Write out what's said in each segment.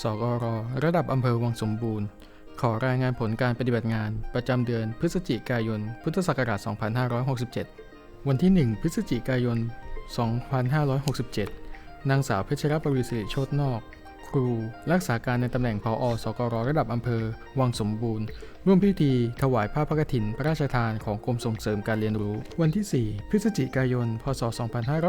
สกรระดับอำเภอวังสมบูรณ์ ขอรายงานผลการปฏิบัติงานประจำเดือนพฤศจิกายน พุทธศักราช 2567 วันที่ 1 พฤศจิกายน 2567 นางสาวเพชรปวีศิริโชตนอก ครู รักษาการในตำแหน่งพอสกรระดับอำเภอ วังสมบูรณ์ ร่วมพิธี ถวายผ้าพระกฐิน พระราชทานของกรมส่งเสริมการเรียนรู้ วันที่ 4 พฤศจิกายน พศ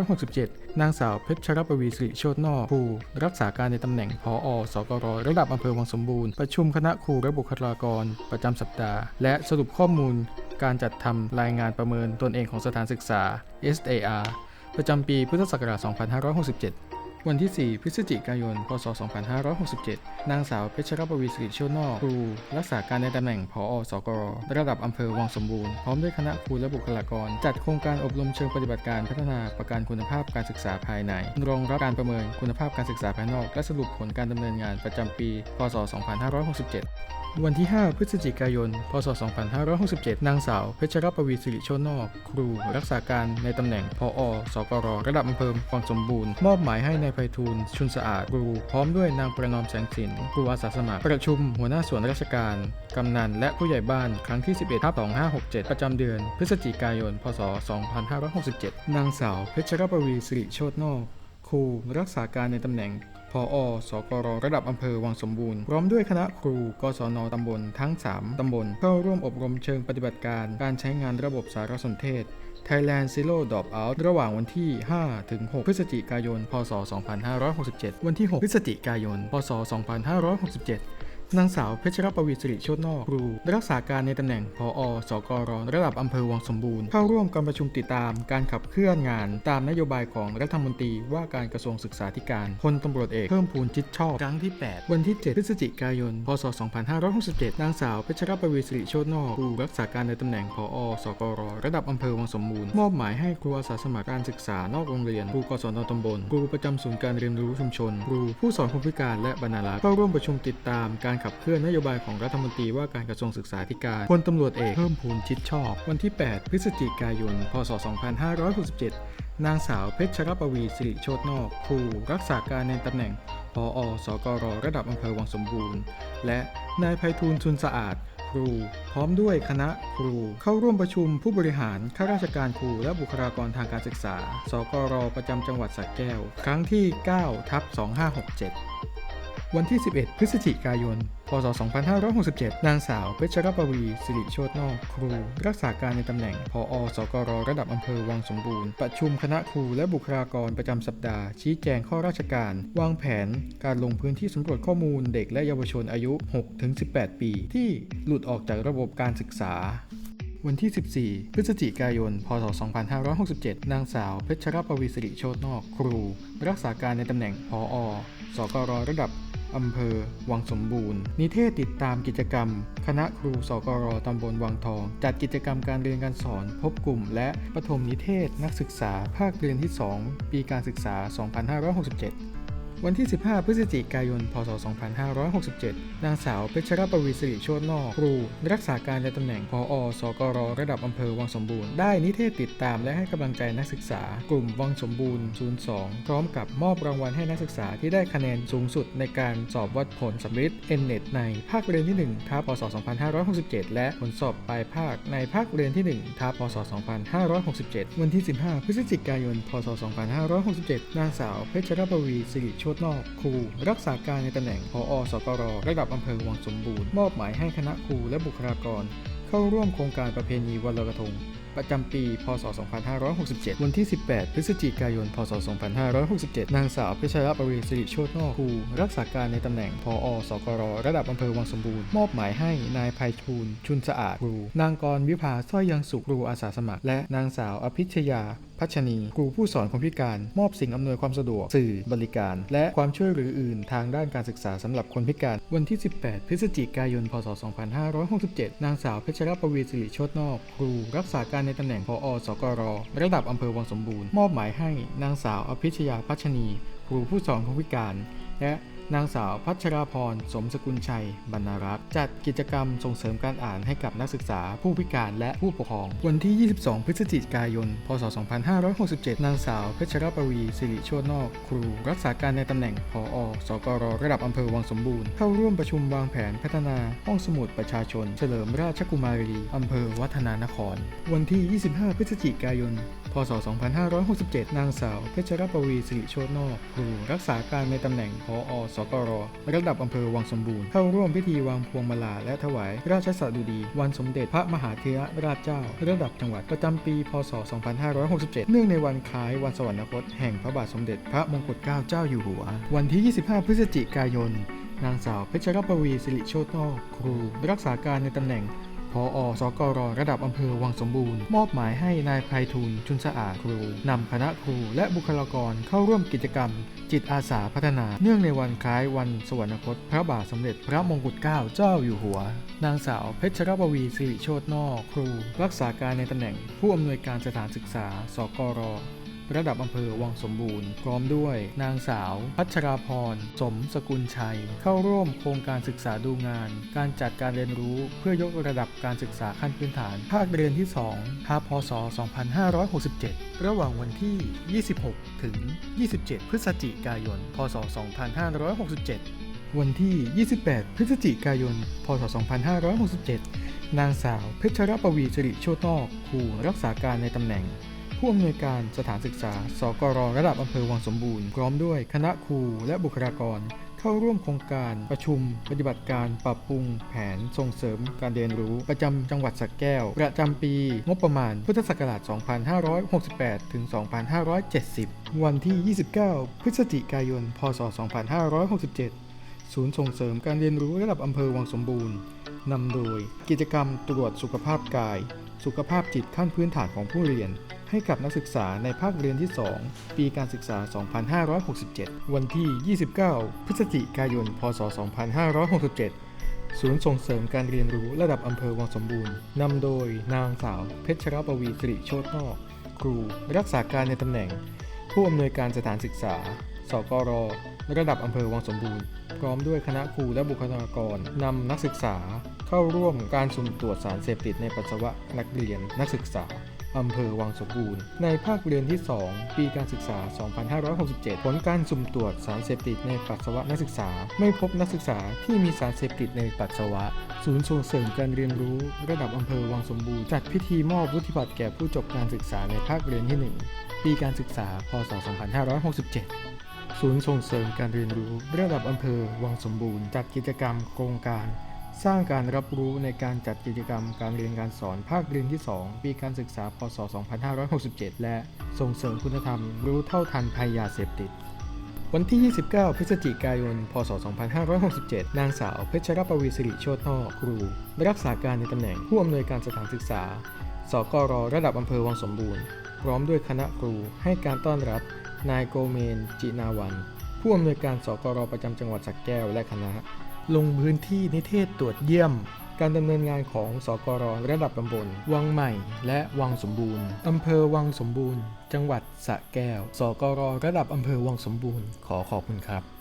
2567 นางสาวเพชรปวีสิริโชตนอกครู รักษาการในตำแหน่งพอสกรระดับอำเภอวังสมบูรณ์ ประชุมคณะครูและบุคลากร ประจำสัปดาห์ และสรุปข้อมูล การจัดทำรายงานประเมินตนเองของสถานศึกษา SAR ประจำปีพุทธศักราช 2567 วันที่ 4 พฤศจิกายน พศ 2567 นางสาวเพชรปวีสิริโชนอกครู รักษาการในตำแหน่งผอสกรระดับอำเภอวังสมบูรณ์ พร้อมด้วยคณะครูและบุคลากร จัดโครงการอบรมเชิงปฏิบัติการพัฒนาประกันคุณภาพการศึกษาภายใน รองรับการประเมินคุณภาพการศึกษาภายนอก และสรุปผลการดำเนินงานประจำปี พศ 2567 วันที่ 5 พฤศจิกายน พศ 2567 นางสาว เพชรปวีสิริโชตนอก ครู รักษาการในตำแหน่งพอสกร ระดับอำเภอวังสมบูรณ์ มอบหมายให้นายไพฑูรย์ชุนสะอาด ครู พร้อมด้วยนางประนอมแสงสินครูอาสาสมัคร ประชุมหัวหน้าส่วนราชการ กำนัน และผู้ใหญ่บ้านครั้งที่ 11ทับ2567 ประจำเดือน พฤศจิกายน พศ 2567 นางสาว เพชรปวีสิริโชตนอก ครู รักษาการในตำแหน่ง พอสกรระดับอำเภอวังสมบูรณ์พร้อมด้วยคณะครูกศนตำบลทั้ง 3 ตำบลเข้าร่วมอบรมเชิงปฏิบัติการ การใช้งานระบบสารสนเทศ Thailand Zero Drop Out ระหว่างวันที่ 5 ถึง 6 พฤศจิกายน พศ 2567 วันที่ 6 พฤศจิกายน พศ 2567 นางสาวเพชรปวีสิริโชตนอกครูรักษาการในตำแหน่งพอสกรระดับอำเภอวังสมบูรณ์เข้าร่วมการประชุมติดตามการขับเคลื่อนงาน ตามนโยบายของรัฐมนตรีว่าการกระทรวงศึกษาธิการพลตำรวจเอกเพิ่มพูนจิตชอบครั้งที่ 8 วันที่ 7 พฤศจิกายน พศ 2567 นางสาวเพชรปวีสิริโชตนอกครูรักษาการในตำแหน่งพอสกรระดับอำเภอวังสมบูรณ์มอบหมายให้ครูอาสาสมัครการศึกษานอกโรงเรียนครูกศนตำบลครูประจำศูนย์การเรียนรู้ชุมชนครูผู้สอนคนพิการและบรรณารักษ์เข้าร่วมประชุมติดตามการขับเคลื่อนนโยบายของรัฐมนตรีว่าการกระทรวงศึกษาธิการพลตำรวจเอกเพิ่มพูนชิดชอบ วันที่ 8 พฤศจิกายน พศ 2567 นางสาวเพชรปวีสิริโชตนอก ครูรักษาการในตำแหน่งพอสกรระดับอำเภอวังสมบูรณ์ และนายไพฑูรย์ชุนสะอาด ครู พร้อมด้วยคณะครู เข้าร่วมประชุมผู้บริหารข้าราชการครูและบุคลากรทางการศึกษา สกรประจำจังหวัดสระแก้ว ครั้งที่ 9 ทับ 2567 วันที่ 11 พฤศจิกายน พศ 2567 นางสาวเพชรปวีสิริโชตนอกครู รักษาการในตำแหน่งพอสกรระดับอำเภอวังสมบูรณ์ ประชุมคณะครูและบุคลากรประจำสัปดาห์ ชี้แจงข้อราชการ วางแผนการลงพื้นที่สำรวจข้อมูลเด็กและเยาวชนอายุ 6-18 ปี ที่หลุดออกจากระบบการศึกษาวันที่ 14 พฤศจิกายน พศ 2567 นางสาว เพชรปวีสิริโชตนอก ครู รักษาการในตำแหน่ง พอ สกรระดับ อำเภอ วังสมบูรณ์ นิเทศติดตามกิจกรรม คณะครูสกรตำบลวังทอง จัดกิจกรรมการเรียนการสอน พบกลุ่ม และประถมนิเทศนักศึกษาภาคเรียนที่ 2 ปีการศึกษา 2567 วันที่ 15 พฤศจิกายน พศ 2567 นางสาวเพชรปวีสิริโชตนอก ครู รักษาการในตำแหน่งพอสกร ระดับอำเภอวังสมบูรณ์ ได้นิเทศติดตามและให้กำลังใจนักศึกษา กลุ่มวังสมบูรณ์ 02 พร้อมกับมอบรางวัลให้นักศึกษาที่ได้คะแนนสูงสุดในการสอบวัดผลสำริด NNET ในภาคเรียนที่ 1 ทับ พศ 2567 และผลสอบปลายภาคในภาคเรียนที่ 1 ทับ พศ 2567 วันที่ 15 พฤศจิกายน พศ 2567 นางสาวเพชรปวีสิริโชตนอกครูรักษาการในตำแหน่งพอสกรระดับอำเภอวังสมบูรณ์มอบหมายให้คณะครูและบุคลากร เข้าร่วมโครงการประเพณีวันลอยกระทง ประจำปี พศ 2567 วันที่ 18 พฤศจิกายน พศ 2567 นางสาวเพชรปวีสิริโชตนอกครูรักษาการในตำแหน่งพอสกร ระดับอำเภอวังสมบูรณ์ มอบหมายให้นายไพฑูรย์ชุนสะอาดครู นางกรวิภาสร้อยยังสุขครูอาสาสมัคร และนางสาวอภิชยาพัชนีครูผู้สอนคนพิการมอบสิ่งอำนวยความสะดวก สื่อบริการ และความช่วยเหลืออื่น ทางด้านการศึกษาสำหรับคนพิการ วันที่ 18 พฤศจิกายน พศ 2567 นางสาวเพชรปวีสิริโชตนอก ครูรักษาการในตำแหน่งพอสกร ระดับอำเภอวังสมบูรณ์ มอบหมายให้นางสาวอภิชยาพัชนี ครูผู้สอนคนพิการ และ นางสาวพัชราพรสมสกุลชัย บรรณรักษ์จัดกิจกรรมส่งเสริมการอ่านให้กับนักศึกษาผู้พิการและผู้ปกครอง วันที่ 22 พฤศจิกายน พศ 2567 นางสาวเพชรปวีสิริโชตนอก ครูรักษาการในตำแหน่งผอสกรระดับอำเภอวังสมบูรณ์ เข้าร่วมประชุมวางแผนพัฒนาห้องสมุดประชาชน เฉลิมราชกุมารีอำเภอวัฒนานคร วันที่ 25 พฤศจิกายน พศ 2567 นางสาวเพชรปวีสิริโชตนอก ครูรักษาการในตำแหน่งพอสกรระดับอำเภอวังสมบูรณ์เข้าร่วมพิธีวางพวงมาลาและถวาย ราชสัดุดี วันสมเด็จพระมหาเถรราชเจ้า ระดับจังหวัดประจำปี พศ 2567 เนื่องในวันคล้ายวันสวรรคตแห่งพระบาทสมเด็จพระมงกุฎเกล้าเจ้าอยู่หัว วันที่ 25 พฤศจิกายน นางสาวเพชรปวีสิริโชตนอกครู รักษาการในตำแหน่ง พอสกรระดับอำเภอวังสมบูรณ์ มอบหมายให้นายไพฑูรย์ชุนสะอาดครูนำคณะครูและบุคลากรเข้าร่วมกิจกรรม จิตอาสาพัฒนา เนื่องในวันคล้ายวันสวรรคต พระบาทสมเด็จพระมงกุฎเกล้าเจ้าอยู่หัว นางสาวเพชรปวีสิริโชตนอกครู รักษาการในตำแหน่ง ผู้อำนวยการสถานศึกษา สกร ระดับอำเภอวังสมบูรณ์ พร้อมด้วยนางสาว พัชราพร สมสกุลชัย เข้าร่วมโครงการศึกษาดูงาน การจัดการเรียนรู้เพื่อยกระดับการศึกษาขั้นพื้นฐาน ภาคเรียนที่2ภาพศ 2567 ระหว่างวันที่ 26 ถึง 27 พฤศจิกายน พศ 2567 วันที่ 28 พฤศจิกายน พศ 2567 นางสาวเพชรปวีสิริโชตนอกครูรักษาการในตำแหน่ง ผู้อำนวยการสถานศึกษา สกรระดับอำเภอวังสมบูรณ์พร้อมด้วยคณะครูและบุคลากร เข้าร่วมโครงการประชุม ปฏิบัติการปรับปรุง แผนส่งเสริมการเรียนรู้ประจำจังหวัดสระแก้ว ประจำปี งบประมาณพุทธศักราช 2568 ถึง 2570 วันที่ 29 พฤศจิกายน พศ 2567 ศูนย์ส่งเสริมการเรียนรู้ระดับอำเภอวังสมบูรณ์นำโดยกิจกรรมตรวจสุขภาพกาย สุขภาพจิตขั้นพื้นฐานของผู้เรียน ให้กับนักศึกษาในภาคเรียนที่ 2 ปีการศึกษา 2567 วันที่ 29 พฤศจิกายน พศ 2567 ศูนย์ส่งเสริมการเรียนรู้ระดับอำเภอวังสมบูรณ์ นำโดยนางสาว เพชรปวีสิริโชตนอก ครู รักษาการในตำแหน่ง ผู้อำนวยการสถานศึกษา สกร ระดับอำเภอวังสมบูรณ์ พร้อมด้วยคณะครูและบุคลากรนำนักศึกษาเข้าร่วมการสุ่มตรวจสารเสพติดในปัสสาวะนักเรียนนักศึกษาอำเภอวังสมบูรณ์ ในภาคเรียนที่ 2 ปีการศึกษา 2567 ผลการสุ่มตรวจสารเสพติดในปัสสาวะนักศึกษา ไม่พบนักศึกษาที่มีสารเสพติดในปัสสาวะ ศูนย์ส่งเสริมการเรียนรู้ระดับอำเภอวังสมบูรณ์จัดพิธีมอบวุฒิบัตรแก่ผู้จบการศึกษาในภาคเรียนที่ 1 ปีการศึกษา พศ 2567 ศูนย์ส่งเสริมการเรียนรู้ระดับอำเภอวังสมบูรณ์จัดกิจกรรมโครงการ สร้างการรับรู้ในการจัดกิจกรรมการเรียนการสอนภาคเรียนที่ 2 ปีการศึกษา พศ 2567 และส่งเสริมคุณธรรมรู้เท่าทันภัยยาเสพติด วันที่ 29 พฤศจิกายน พศ 2567 นางสาวเพชรปวีสิริโชตนอกครู รักษาการในตำแหน่งผู้อำนวยการสถานศึกษา สกรระดับอำเภอวังสมบูรณ์ พร้อมด้วยคณะครูให้การต้อนรับ นายโกเมน จินาวัน ผู้อำนวยการสกรประจำจังหวัดสระแก้วและคณะ ลงพื้นที่นิเทศตรวจเยี่ยม การดำเนินงานของสกรระดับตำบล วังใหม่ และวังสมบูรณ์อำเภอวังสมบูรณ์ จังหวัดสระแก้ว สกรระดับอำเภอวังสมบูรณ์ ขอขอบคุณครับ